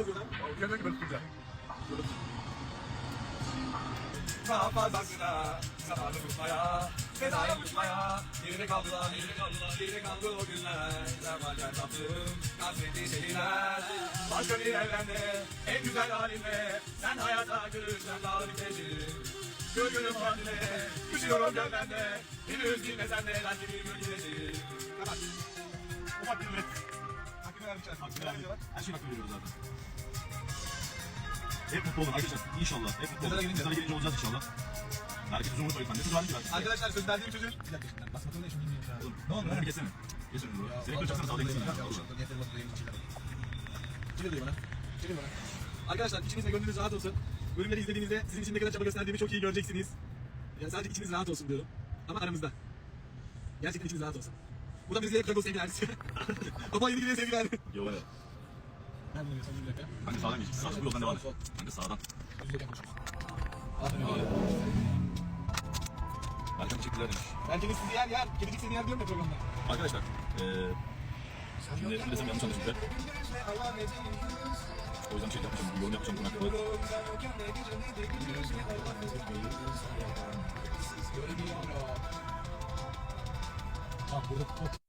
yazıyor lan? Yanına gibi tutacağım. Daha fazlasına zamanı unutmaya Fedaya unutmaya Geride kaldılar, geride kaldılar, geride kaldı o günler Zamanken tatlım, Başka bir evrende, en güzel halinle Sen hayata gülüşten daha bitecek Gölgünüm haline, düşüyorum gölgende Henüz bilmesen de belki bir gidecek Kapat. Ufak bir üret. Hakkını vermişler. Hakkını verdik. Her şeyi hakkını veriyoruz zaten. Hep mutlu olun arkadaşlar. İnşallah. Hep mutlu olun. Mezara gelince. Mezara gelince olacağız inşallah. Hareketi unutmayın lütfen. Ne söz verdik ki ben? Arkadaşlar söz verdiğim sözü Bir dakika şimdi basmakta ne şimdi bilmiyorum Oğlum, Ne oldu önümü? Geçsene. Geç önümü. Seni kıracaksın sağda gitsin. Çevir diyor bana. Çevir bana. Arkadaşlar içiniz ve gönlünüz rahat olsun. Bölümleri izlediğinizde sizin için ne kadar çaba gösterdiğimi çok iyi göreceksiniz. Yani sadece içiniz rahat olsun diyorum. Ama aramızda. Gerçekten içiniz rahat olsun. Bu da bize Krakow sevgiler. Baba yeni gidiyor sevgiler. Yo evet. Nereden biliyorsun bir dakika? Kanka sağdan geç. Sağ bu yoldan devam et. Kanka sağdan. Yüzde konuşuruz. Aferin Aynen. öyle. Harika teşekkürler demiş. İstediği yer yer. Kedicik istediği yer diyorum ya programda. Arkadaşlar. Eee... Şimdi ne desem yanlış anlaşılacak. O yüzden şey yapmayacağım. Bir yorum yapacağım bunun hakkında. Tamam burada